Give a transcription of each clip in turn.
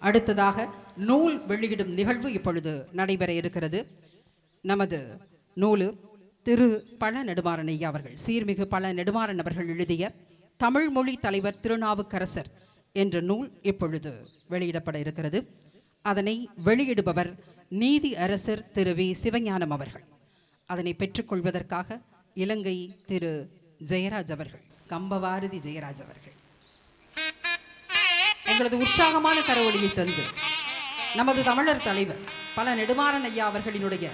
அடுத்ததாக நூல் வெளியிடும் நிகழ்வு இப்பொழுது நடைபெற இருக்கிறது. நமது நூலு திரு பழ நெடுமாறன் ஐயா அவர்கள் சீர்மிகு பழ நெடுமாறன் அவர்கள் எழுதிய தமிழ்மொழி தலைவர் திருநாவுக்கரசர் என்ற நூல் இப்பொழுது வெளியிடப்பட இருக்கிறது. அதனை வெளியிடுபவர் நீதி அரசர் திரு வி. சிவஞானம் அவர்கள். அதனை பெற்றுக்கொள்வதற்காக இலங்கை திரு ஜெயராஜ் அவர்கள் கம்பவாரதி ஜெயராஜ் அவர்கள். எங்களது உற்சாகமான கரவொலியை தந்து நமது தமிழர் தலைவர் பல நெடுமாறன் ஐயா அவர்களினுடைய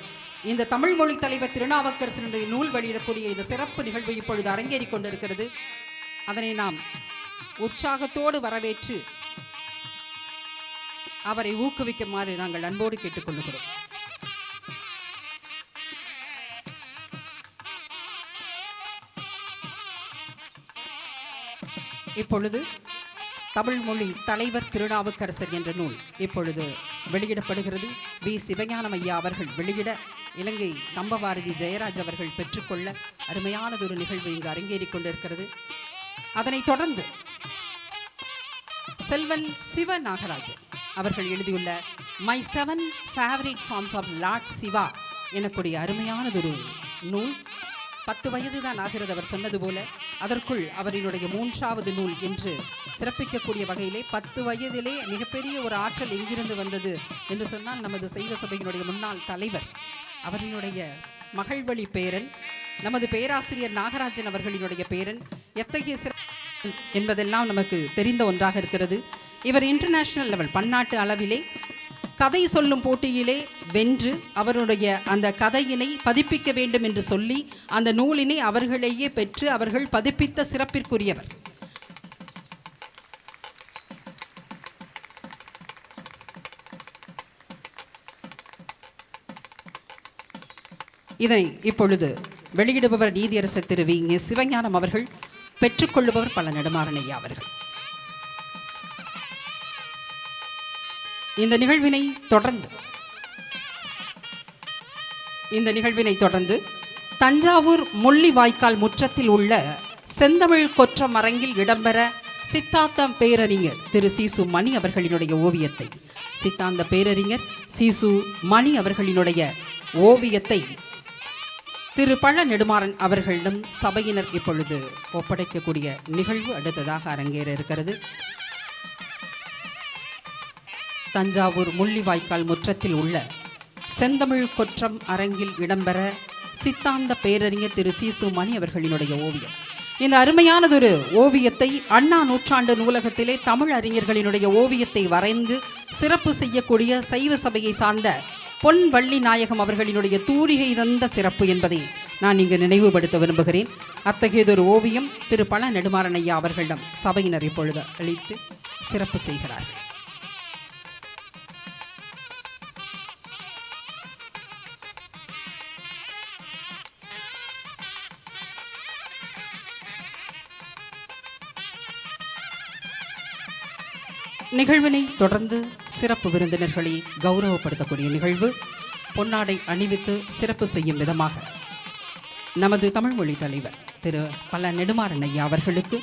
இந்த தமிழ் மொழி தலைவர் திருநாவுக்கரசனுடைய நூல் வெளியிடக்கூடிய இந்த சிறப்பு நிகழ்வு இப்பொழுது அரங்கேறி கொண்டிருக்கிறது. அதனை நாம் உற்சாகத்தோடு வரவேற்று அவரை ஊக்குவிக்குமாறு நாங்கள் அன்போடு கேட்டுக்கொள்கிறோம். இப்பொழுது தமிழ் மொழி தலைவர் திருநாவுக்கரசர் என்ற நூல் இப்பொழுது வெளியிடப்படுகிறது. வி. சிவஞானம் ஐயா அவர்கள் வெளியிட இலங்கை கம்பபாரதி ஜெயராஜ் அவர்கள் பெற்றுக்கொள்ள அருமையானதொரு நிகழ்வு இங்கு அரங்கேறி கொண்டிருக்கிறது. அதனைத் தொடர்ந்து செல்வன் சிவ நாகராஜன் அவர்கள் எழுதியுள்ள my seven favourite forms of Lord Shiva எனக்கூடிய அருமையானதொரு நூல் பத்து வயது தான் ஆகிறது அவர் சொன்னது போல. அதற்குள் அவரினுடைய மூன்றாவது நூல் என்று சிறப்பிக்கக்கூடிய வகையிலே பத்து வயதிலே மிகப்பெரிய ஒரு ஆற்றல் எங்கிருந்து வந்தது என்று சொன்னால் நமது சைவ சபையினுடைய முன்னாள் தலைவர் அவரினுடைய மகள் வழி பேரன் நமது பேராசிரியர் நாகராஜன் அவர்களினுடைய பேரன் எத்தகைய சிற என்பதெல்லாம் நமக்கு தெரிந்த ஒன்றாக இருக்கிறது. இவர் இன்டர்நேஷனல் லெவல் பன்னாட்டு அளவிலே கதை சொல்லும் போட்டியிலே வென்று அவருடைய அந்த கதையினை பதிப்பிக்க வேண்டும் என்று சொல்லி அந்த நூலினை அவர்களையே பெற்று அவர்கள் பதிப்பித்த சிறப்பிற்குரியவர். இதனை இப்பொழுது வெளியிடுபவர் நீதியரசர் திரு வி. சிவஞானம் அவர்கள் பெற்றுக்கொள்ளுபவர் பல நெடுமாறனையா அவர்கள். இந்த நிகழ்வினை தொடர்ந்து இந்த நிகழ்வினை தொடர்ந்து தஞ்சாவூர் முள்ளி வாய்க்கால் முற்றத்தில் உள்ள செந்தமிழ் கொற்றம் அரங்கில் இடம்பெற சித்தாந்தம் பேரறிஞர் திரு சிசு மணி அவர்களினுடைய ஓவியத்தை சித்தாந்த பேரறிஞர் சீசு மணி அவர்களினுடைய ஓவியத்தை திரு பழ நெடுமாறன் அவர்களிடம் சபையினர் இப்பொழுது ஒப்படைக்கக்கூடிய நிகழ்வு அடுத்ததாக அரங்கேற இருக்கிறது. தஞ்சாவூர் முள்ளிவாய்க்கால் முற்றத்தில் உள்ள செந்தமிழ் கொற்றம் அரங்கில் இடம்பெற சித்தாந்த பேரறிஞர் திரு சீசுமணி அவர்களினுடைய ஓவியம். இந்த அருமையானதொரு ஓவியத்தை அண்ணா நூற்றாண்டு நூலகத்திலே தமிழ் அறிஞர்களினுடைய ஓவியத்தை வரைந்து சிறப்பு செய்யக்கூடிய சைவ சபையை சார்ந்த பொன் வள்ளி நாயகம் அவர்களினுடைய தூரிகை தந்த சிறப்பு என்பதை நான் இங்கு நினைவுபடுத்த விரும்புகிறேன். அத்தகையதொரு ஓவியம் திரு பழ நெடுமாறனையா அவர்களிடம் சபையினர் இப்பொழுது அளித்து சிறப்பு செய்கிறார்கள். நிகழ்வினை தொடர்ந்து சிறப்பு விருந்தினர்களை கௌரவப்படுத்தக்கூடிய நிகழ்வு பொன்னாடை அணிவித்து சிறப்பு செய்யும் விதமாக. நமது தமிழ்மொழி தலைவர் திரு பல நெடுமாறன் ஐயா அவர்களுக்கு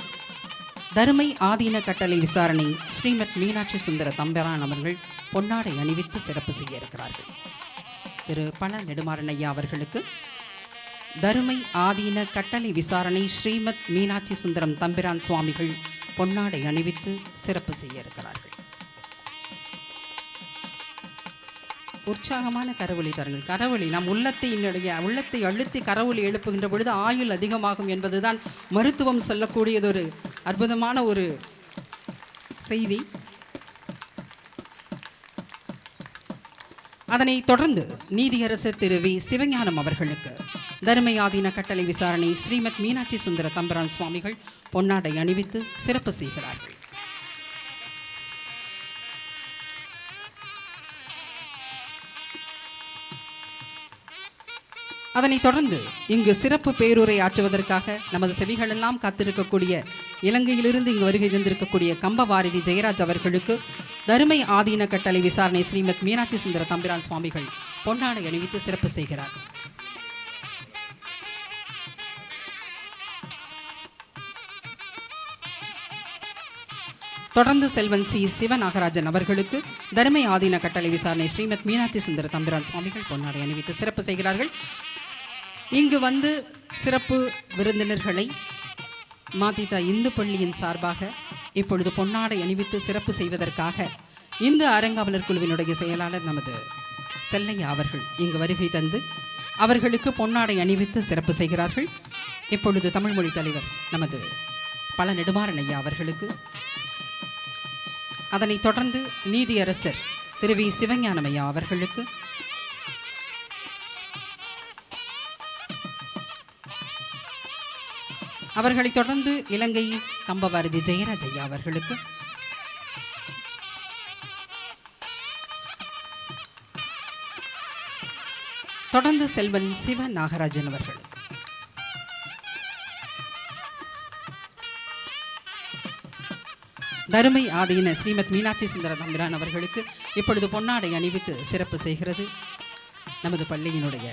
தருமை ஆதீன கட்டளை விசாரணை ஸ்ரீமத் மீனாட்சி சுந்தர தம்பிரான் அவர்கள் பொன்னாடை அணிவித்து சிறப்பு செய்ய இருக்கிறார்கள். திரு பல நெடுமாறன் ஐயா அவர்களுக்கு தருமை ஆதீன கட்டளை விசாரணை ஸ்ரீமத் மீனாட்சி சுந்தரம் தம்பிரான் சுவாமிகள் பொன்னாடை அணிவித்து சிறப்பு செய்ய இருக்கிறார்கள். உற்சாகமான கரவொலி தருங்கள். கரவொலி நம் உள்ளத்தை என்னுடைய உள்ளத்தை அழுத்தி கரவொலி எழுப்புகின்ற பொழுது ஆயுள் அதிகமாகும் என்பதுதான் மருத்துவம் சொல்லக்கூடியதொரு அற்புதமான ஒரு செய்தி. அதனை தொடர்ந்து நீதியரசர் திரு வி. சிவஞானம் அவர்களுக்கு தர்மயாதீன கட்டளை விசாரணை ஸ்ரீமத் மீனாட்சி சுந்தர தம்பரான் சுவாமிகள் பொன்னாடை அணிவித்து சிறப்பு செய்கிறார்கள். அதனைத் தொடர்ந்து இங்கு சிறப்பு பேருரை ஆற்றுவதற்காக நமது செவிகளெல்லாம் காத்திருக்கக்கூடிய இலங்கையிலிருந்து இங்கு வருகை தந்திருக்கக்கூடிய கம்பவாரதி ஜெயராஜ் அவர்களுக்கு தருமை ஆதீன கட்டளை விசாரணை ஸ்ரீமத் மீனாட்சி சுந்தர தம்பிரான் சுவாமிகள் பொன்னாடை அணிவித்து சிறப்பு செய்கிறார். தொடர்ந்து செல்வன் சி. சிவநாகராஜன் அவர்களுக்கு தருமை ஆதீன கட்டளை விசாரணை ஸ்ரீமத் மீனாட்சி சுந்தர தம்பிரான் சுவாமிகள் பொன்னாடை அணிவித்து சிறப்பு செய்கிறார்கள். இங்கு வந்து சிறப்பு விருந்தினர்களை மாதிதா இந்து பள்ளியின் சார்பாக இப்பொழுது பொன்னாடை அணிவித்து சிறப்பு செய்வதற்காக இந்து அரங்காவலர் குழுவினுடைய செயலாளர் நமது செல்லையா அவர்கள் இங்கு வருகை தந்து அவர்களுக்கு பொன்னாடை அணிவித்து சிறப்பு செய்கிறார்கள். இப்பொழுது தமிழ்மொழி தலைவர் நமது பல நெடுமாறன் ஐயா அவர்களுக்கு அதனைத் தொடர்ந்து நீதியரசர் திரு வி. சிவஞானமையா அவர்களுக்கு அவர்களைத் தொடர்ந்து இலங்கை கம்பவாரதி ஜெயராஜ் ஐயா அவர்களுக்கு தொடர்ந்து செல்வன் சிவ நாகராஜன் அவர்களுக்கு தருமை ஆதீன ஸ்ரீமத் மீனாட்சி சுந்தர தம்பிரான் அவர்களுக்கு இப்பொழுது பொன்னாடை அணிவித்து சிறப்பு செய்கிறது. நமது பள்ளியினுடைய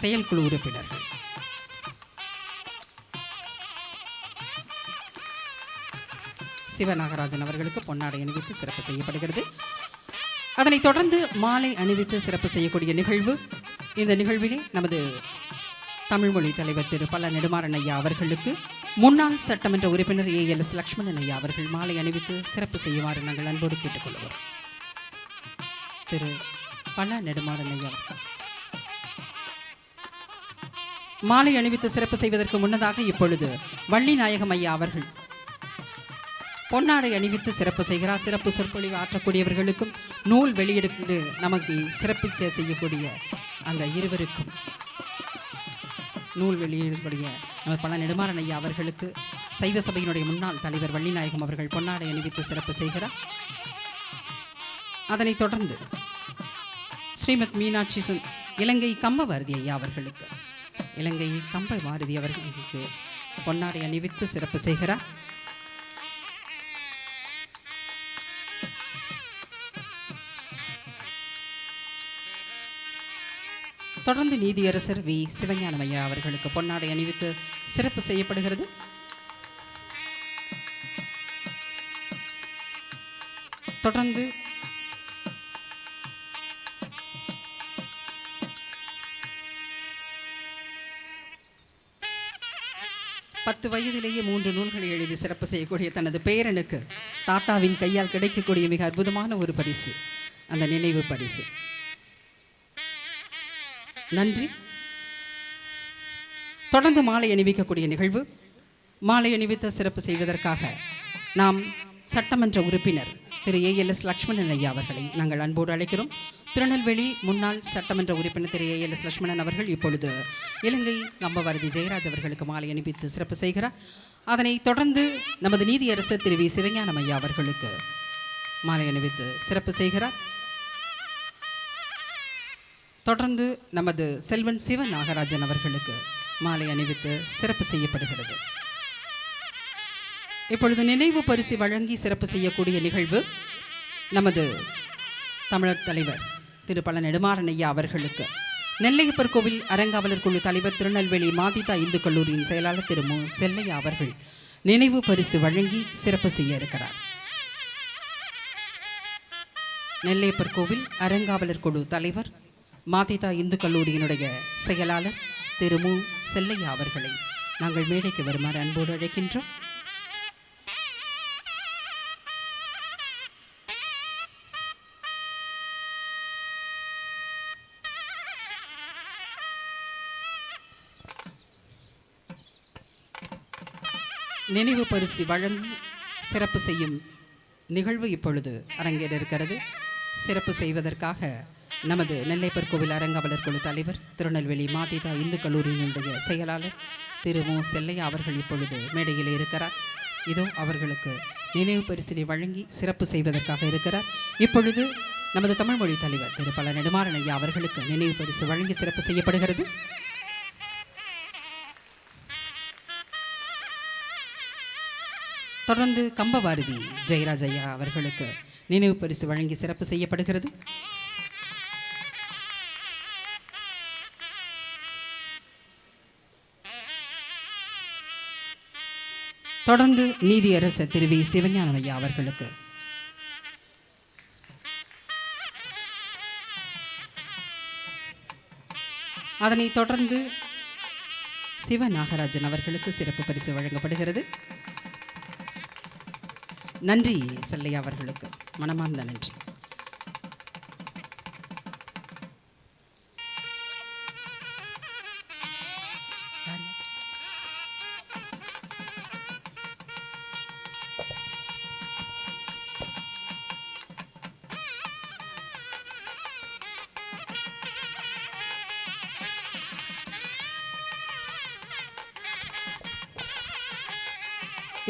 செயல்குழு உறுப்பினர்கள். சிவநாகராஜன் அவர்களுக்கு பொன்னாடை அணிவித்து சிறப்பு செய்யப்படுகிறது. அதனைத் தொடர்ந்து மாலை அணிவித்து சிறப்பு செய்யக்கூடிய நிகழ்வு இந்த நிகழ்விலே நமது தமிழ்மொழி தலைவர் திரு பல நெடுமாறன் ஐயா அவர்களுக்கு முன்னாள் சட்டமன்ற உறுப்பினர் ஏ எல் எஸ் லட்சுமணன் ஐயா அவர்கள் மாலை அணிவித்து சிறப்பு செய்யுமாறு நாங்கள் அன்போடு கேட்டுக்கொள்கிறோம். திரு பல நெடுமாறன் ஐயா மாலை அணிவித்து சிறப்பு செய்வதற்கு முன்னதாக இப்பொழுது வள்ளி நாயகம் ஐயா அவர்கள் பொன்னாடை அணிவித்து சிறப்பு செய்கிறார். சிறப்பு சொற்பொழிவு ஆற்றக்கூடியவர்களுக்கும் நூல் வெளியிடு நமக்கு சிறப்பிக்க செய்யக்கூடிய அந்த இருவருக்கும் நூல் வெளியிடக்கூடிய நமது பல நெடுமாறன் ஐயா அவர்களுக்கு சைவ சபையினுடைய முன்னாள் தலைவர் வள்ளிநாயகம் அவர்கள் பொன்னாடை அணிவித்து சிறப்பு செய்கிறார். அதனைத் தொடர்ந்து ஸ்ரீமத் மீனாட்சி இலங்கை கம்ப கம்பபாரதி ஐயா அவர்களுக்கு இலங்கை கம்ப பாரதி அவர்களுக்கு பொன்னாடை அணிவித்து சிறப்பு செய்கிறார். தொடர்ந்து நீதியரசர் வி. சிவஞானமையா அவர்களுக்கு பொன்னாடை அணிவித்து சிறப்பு செய்யப்படுகிறது. தொடர்ந்து பத்து வயதிலேயே மூன்று நூல்களை எழுதி சிறப்பு செய்யக்கூடிய தனது பேரனுக்கு தாத்தாவின் கையால் கிடைக்கக்கூடிய மிக அற்புதமான ஒரு பரிசு. அந்த நினைவு பரிசு. நன்றி. தொடர்ந்து மாலை அணிவிக்கக்கூடிய நிகழ்வு மாலை அணிவித்த சிறப்பு செய்வதற்காக நாம் சட்டமன்ற உறுப்பினர் திரு ஏ எல் எஸ் லக்ஷ்மணன் ஐயா அவர்களை நாங்கள் அன்போடு அழைக்கிறோம். திருநெல்வேலி முன்னாள் சட்டமன்ற உறுப்பினர் திரு ஏ எல் எஸ் லக்ஷ்மணன் அவர்கள் இப்பொழுது இலங்கை கம்பபாரதி ஜெயராஜ் அவர்களுக்கு மாலை அணிவித்து சிறப்பு செய்கிறார். அதனை தொடர்ந்து நமது நீதியரசர் திரு வி சிவஞானம் ஐயா அவர்களுக்கு மாலை அணிவித்து சிறப்பு செய்கிறார். தொடர்ந்து நமது செல்வன் சிவ நாகராஜன் அவர்களுக்கு மாலை அணிவித்து சிறப்பு செய்யப்படுகிறது. இப்பொழுது நினைவு பரிசு வழங்கி சிறப்பு செய்யக்கூடிய நிகழ்வு நமது தமிழர் தலைவர் திரு பல நெடுமாறனையா அவர்களுக்கு. நெல்லையப்பர் கோவில் அரங்காவலர் குழு தலைவர் திருநெல்வேலி மாதிதா இந்து கல்லூரியின் செயலாளர் திரு மு. செல்லையா அவர்கள் நினைவு பரிசு வழங்கி சிறப்பு செய்ய இருக்கிறார். நெல்லையப்பர் கோவில் அரங்காவலர் குழு தலைவர் மாதிதா இந்து கல்லூரியினுடைய செயலாளர் திரு மு. செல்லையா அவர்களை நாங்கள் மேடைக்கு வருமாறு அன்போடு அழைக்கின்றோம். நினைவு பரிசு வழங்கி சிறப்பு செய்யும் நிகழ்வு இப்பொழுது அரங்கேற இருக்கிறது சிறப்பு செய்வதற்காக நமது நெல்லைப்பர் கோவில் அரங்காவலர் குழு தலைவர் திருநெல்வேலி மாதிதா இந்து கல்லூரியினுடைய செயலாளர் திரு மு. செல்லையா அவர்கள் இப்பொழுது மேடையில் இருக்கிறார். இதோ அவர்களுக்கு நினைவு பரிசினை வழங்கி சிறப்பு செய்வதற்காக இருக்கிறார். இப்பொழுது நமது தமிழ்மொழி தலைவர் திரு பல நெடுமாறன் ஐயா அவர்களுக்கு நினைவு பரிசு வழங்கி சிறப்பு செய்யப்படுகிறது. தொடர்ந்து கம்பபாரதி ஜெயராஜ் ஐயா அவர்களுக்கு நினைவு பரிசு வழங்கி சிறப்பு செய்யப்படுகிறது. தொடர்ந்து நீதியரசர் திரு வி சிவஞானம் ஐயா அவர்களுக்கு. அதனைத் தொடர்ந்து சிவ நாகராஜன் அவர்களுக்கு சிறப்பு பரிசு வழங்கப்படுகிறது. நன்றி செல்லையா அவர்களுக்கு. மனமார்ந்த நன்றி.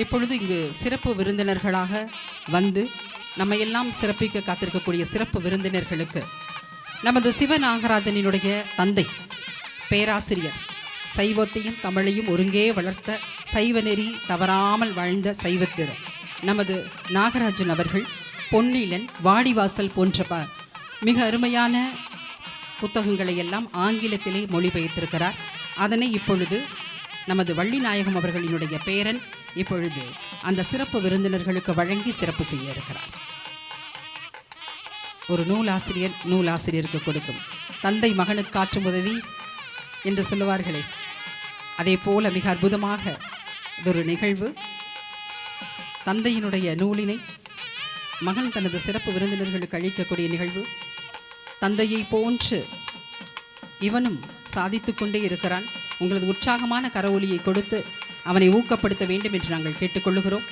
இப்பொழுது இங்கு சிறப்பு விருந்தினர்களாக வந்து நம்ம எல்லாம் சிறப்பிக்க காத்திருக்கக்கூடிய சிறப்பு விருந்தினர்களுக்கு நமது சிவ நாகராஜனினுடைய தந்தை பேராசிரியர் சைவத்தையும் தமிழையும் ஒருங்கே வளர்த்த சைவ நெறி தவறாமல் வாழ்ந்த சைவத்திரு நமது நாகராஜன் அவர்கள் பொன்னிலன் வாடிவாசல் போன்ற ப மிக அருமையான புத்தகங்களை எல்லாம் ஆங்கிலத்திலே மொழிபெயர்த்திருக்கிறார். அதனை இப்பொழுது நமது வள்ளிநாயகம் அவர்களினுடைய பேரன் இப்பொழுது அந்த சிறப்பு விருந்தினர்களுக்கு வழங்கி சிறப்பு செய்ய இருக்கிறார். ஒரு நூலாசிரியர் நூலாசிரியருக்கு கொடுக்கும். தந்தை மகனுக்கு காற்றும் உதவி என்று சொல்லுவார்களே. அதே போல மிக அற்புதமாக இதொரு நிகழ்வு. தந்தையினுடைய நூலினை மகன் தனது சிறப்பு விருந்தினர்களுக்கு அளிக்கக்கூடிய நிகழ்வு. தந்தையை போன்று இவனும் சாதித்து கொண்டே இருக்கிறான். உங்களது உற்சாகமான கரவொலியை கொடுத்து அவனை ஊக்கப்படுத்த வேண்டும் என்று நாங்கள் கேட்டுக்கொள்ளுகிறோம்.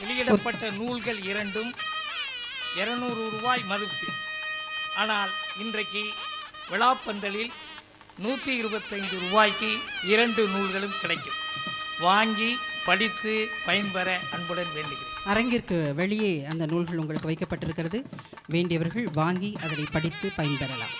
வெளியிடப்பட்ட நூல்கள் இரண்டும் இருநூறு ரூபாய் மதிப்பு. ஆனால் இன்றைக்கு விழாப்பந்தலில் நூற்றி இருபத்தைந்து ரூபாய்க்கு இரண்டு நூல்களும் கிடைக்கும். வாங்கி படித்து பயன்பெற அன்புடன் வேண்டுகிறேன். அரங்கிற்கு வெளியே அந்த நூல்கள் உங்களுக்கு வைக்கப்பட்டிருக்கிறது. வேண்டியவர்கள் வாங்கி அதனை படித்து பயன்பெறலாம்.